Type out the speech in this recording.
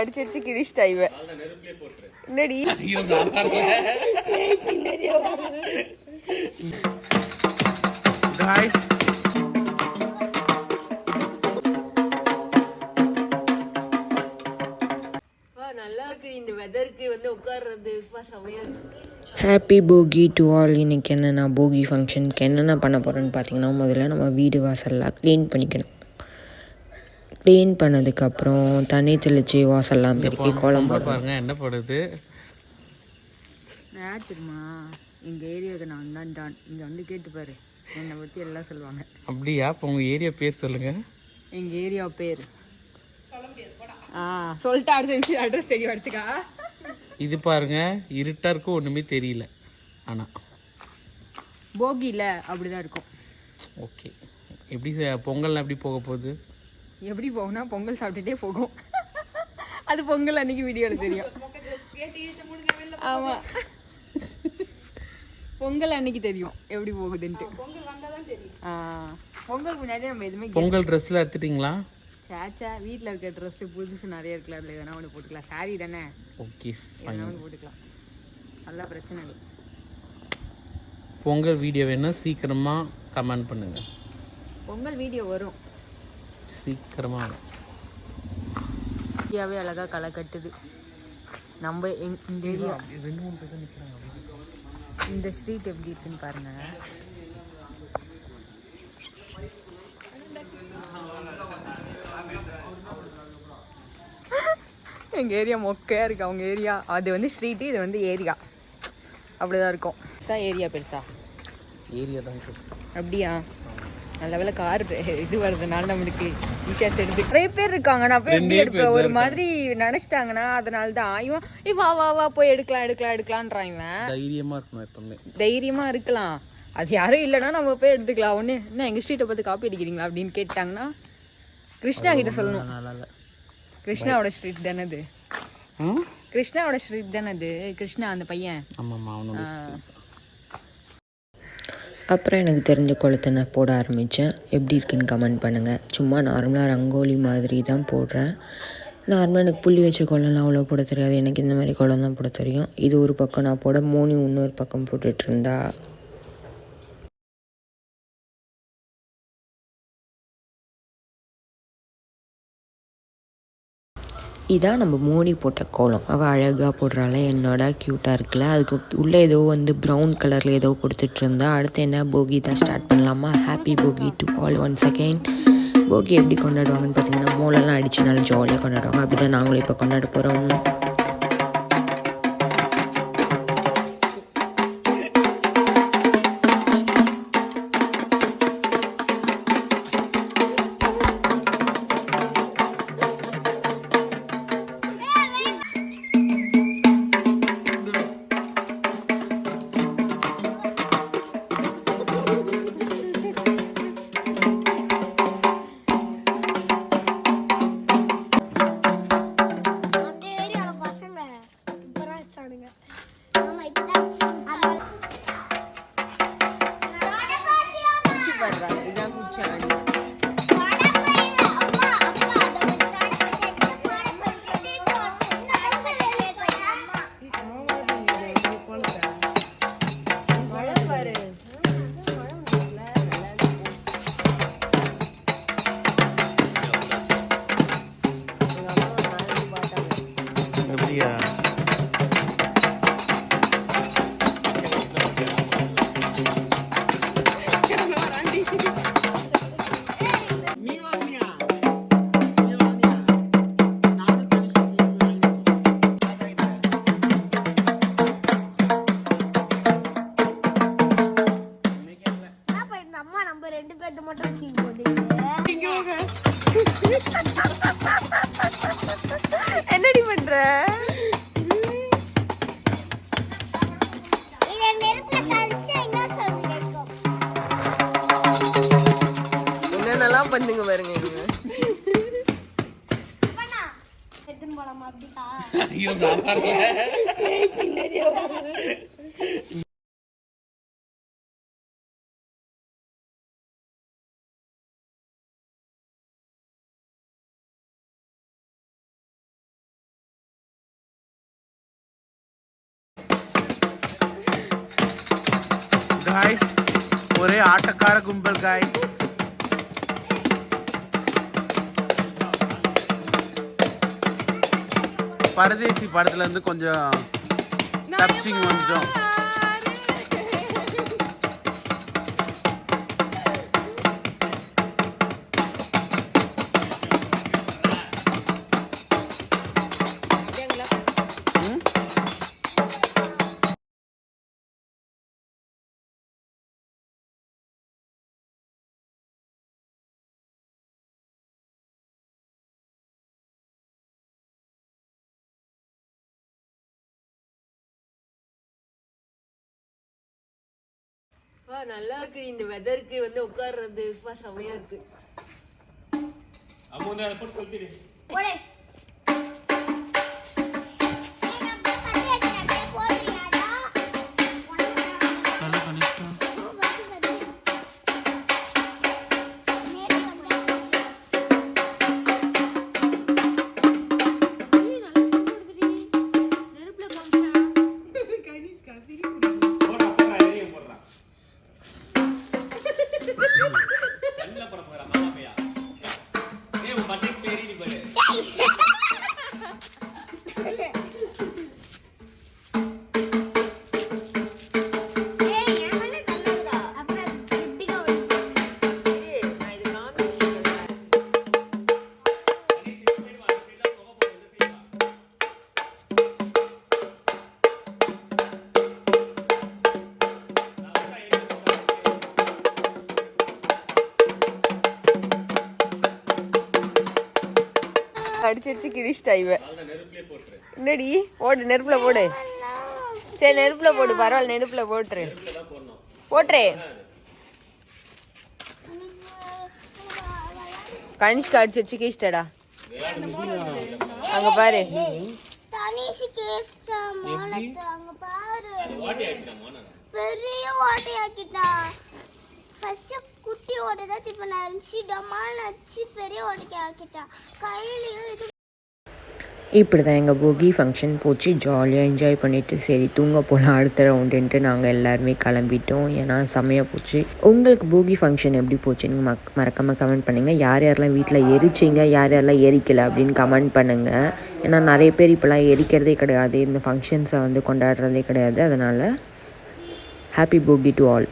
அடிச்சு அடிச்சு கிழிச்சிட்டா இவ என்னடி? Guys, நல்லா இருக்கு. இந்த வெதருக்கு வந்து உட்கார்றது செமையா இருக்கு. ஹாப்பி போகி டு ஆல் இன்னைக்கு என்னென்ன போகி ஃபங்க்ஷனுக்கு என்னென்ன பண்ண போகிறோன்னு பார்த்தீங்கன்னா முதல்ல நம்ம வீடு வாசல்லாம் க்ளீன் பண்ணிக்கணும். க்ளீன் பண்ணதுக்கப்புறம் தண்ணி தெளித்து வாசல்லாம் பெருக்கி கோலம் பாருங்க என்ன போடுது? யார் தெரியுமா? எங்கள் ஏரியாவுக்கு நான் தான் டான். இங்கே வந்து கேட்டு பாரு. என்னை பற்றி எல்லாம் சொல்லுவாங்க. அப்படியா? இப்போ உங்க ஏரியா பேர் சொல்லுங்க. எங்கள் ஏரியா பேர். ஆ சொல்லிட்டு அடுத்த நிமிஷம் அட்ரஸ் தெரியும் எடுத்துக்கா இது பாருங்க இருட்டா இருக்கும் ஒண்ணுமே தெரியல ஆனா. போகியில் அப்படிதான் இருக்கும். ஓகே. எப்படி பொங்கல்லாம் எப்படி போக போகுது? எப்படி போகும்னா பொங்கல் சாப்பிட்டுட்டே போகும். அது பொங்கல் அன்னைக்கு வீடியோவில் தெரியும். ஆமாம் பொங்கல் அன்னைக்கு தெரியும் எப்படி போகுதுன்ட்டு. பொங்கல் முன்னாடி நம்ம எதுவுமே பொங்கல் ட்ரெஸ்ல எடுத்துட்டீங்களா? சேச்சா வீட்டில் இருக்க ட்ரெஸ்ஸு புதுசு நிறைய இருக்குல்ல அதில் எதனா ஒன்று போட்டுக்கலாம். சாரி தானே? ஓகே எதனா ஒன்று போட்டுக்கலாம். அதெல்லாம் பிரச்சனை இல்லை. பொங்கல் வீடியோ வேணா சீக்கிரமா கமெண்ட் பண்ணுங்க. பொங்கல் வீடியோ வரும். சீக்கிரமா வரும். இந்தியாவே அழகாக களை கட்டுது. நம்ம எங் இந்த ஏரியா இந்த ஸ்ட்ரீட் எப்படி இருக்குன்னு பாருங்க. எங்கள் ஏரியா மொக்கையாக இருக்கு. அவங்க ஏரியா அது வந்து ஸ்ட்ரீட்டு இது வந்து ஏரியா. அப்படிதான் இருக்கும். பெருசா ஏரியா பெருசா? ஏரியா தான் ட்ரெஸ் அப்படியா? நல்ல வேலை கார் இது வர்றதுனால நம்மளுக்கு ஈஸியாக தெரிஞ்சு நிறைய பேர் இருக்காங்க. நான் போய் எப்படி எடுப்பேன் ஒரு மாதிரி நினைச்சிட்டாங்கன்னா அதனால தான் இவன் ஏய் வா வா வா போய் எடுக்கலாம் எடுக்கலாம் எடுக்கலான்றான் இவன். தைரியமா இருக்கணும் எப்பவுமே. தைரியமா இருக்கலாம். அது யாரும் இல்லைன்னா நம்ம போய் எடுத்துக்கலாம். ஒன்று என்ன எங்கள் ஸ்ட்ரீட்டை பார்த்து காப்பி அடிக்கிறீங்களா அப்படின்னு கேட்டாங்கன்னா கிருஷ்ணா கிட்ட சொல்லணும். கிருஷ்ணாவோட ஸ்ட்ரீட் தானே அது? கிருஷ்ணாவோட ஸ்ட்ரீட் தானே அது? கிருஷ்ணா அந்த பையன். அவனோட அப்புறம் எனக்கு தெரிஞ்ச குளத்தை நான் போட ஆரம்பித்தேன். எப்படி இருக்குன்னு கமெண்ட் பண்ணுங்கள் சும்மா நார்மலாக ரங்கோலி மாதிரி தான் போடுறேன். நார்மலாக எனக்கு புள்ளி வச்ச குளம்லாம் அவ்வளோ போட தெரியாது. எனக்கு இந்த மாதிரி குளம் தான் போட தெரியும். இது ஒரு பக்கம் நான் போட மூணு இன்னொரு பக்கம் போட்டுட்ருந்தா இதான் நம்ம மோடி போட்ட கோலம். அவள் அழகாக போடுறாள் என்னோட க்யூட்டாக இருக்குல்ல. அதுக்கு உள்ளே ஏதோ வந்து ப்ரௌன் கலரில் ஏதோ கொடுத்துட்ருந்தா அடுத்து என்ன போகி தான் ஸ்டார்ட் பண்ணலாமா? ஹாப்பி போகி டு ஆல் ஒன் செகண்ட் போகி எப்படி கொண்டாடுவாங்கன்னு பார்த்தீங்கன்னா மூலெல்லாம் அடித்து நல்லா ஜாலியாக கொண்டாடுவாங்க. அப்படி தான் நாங்களும் இப்போ கொண்டாட போகிறோம் என்னடி பண்ற? என்னென்னலாம் பண்ணுங்க பாருங்க ஐயோ நான் காய்ஸ் ஒரே ஆட்டக்கார கும்பல் காய்ஸ் பரதேசி படத்துல இருந்து கொஞ்சம் தப்பிச்சிங்க வந்துட்டோம் நல்லா இருக்கு. இந்த வெதருக்கு வந்து உட்கார்றது செமையா இருக்கு. போடு. அடிச்சு அடிச்சு கிழிச்சிட்டா இவ என்னடி? போடு நெருப்புல போடு. சரி நெருப்புல போடு பரவாயில்ல நெருப்புல போட்டுரு. போட்டுரு. கனிஷ்கா அடிச்சு வச்சு கிழிச்சிட்டடா. அங்க பாரு. பெரிய ஓட்டையாக்கிட்டான் குட்டி ஓட்டை தான் இப்போ நினச்சி டமால் நச்சு பெரிய ஓட்டைக்கு ஆக்கிட்டான் கையிலையும் இது இப்படி தான் எங்கள் போகி ஃபங்க்ஷன் போச்சு. ஜாலியாக என்ஜாய் பண்ணிவிட்டு சரி தூங்க போகலாம் அடுத்த ரவுண்டுன்ட்டு நாங்கள் எல்லாருமே கிளம்பிட்டோம். ஏன்னா செம்மையாக போச்சு. உங்களுக்கு போகி ஃபங்க்ஷன் எப்படி போச்சுன்னு மக் மறக்காமல் கமெண்ட் பண்ணுங்கள் யார் யாரெல்லாம் வீட்டில் எரிச்சிங்க யார் யாரெல்லாம் எரிக்கலை அப்படின்னு கமெண்ட் பண்ணுங்கள் ஏன்னா நிறைய பேர் இப்போலாம் எரிக்கிறதே கிடையாது. இந்த ஃபங்க்ஷன்ஸை வந்து கொண்டாடுறதே கிடையாது. அதனால் ஹாப்பி போகி டு ஆல்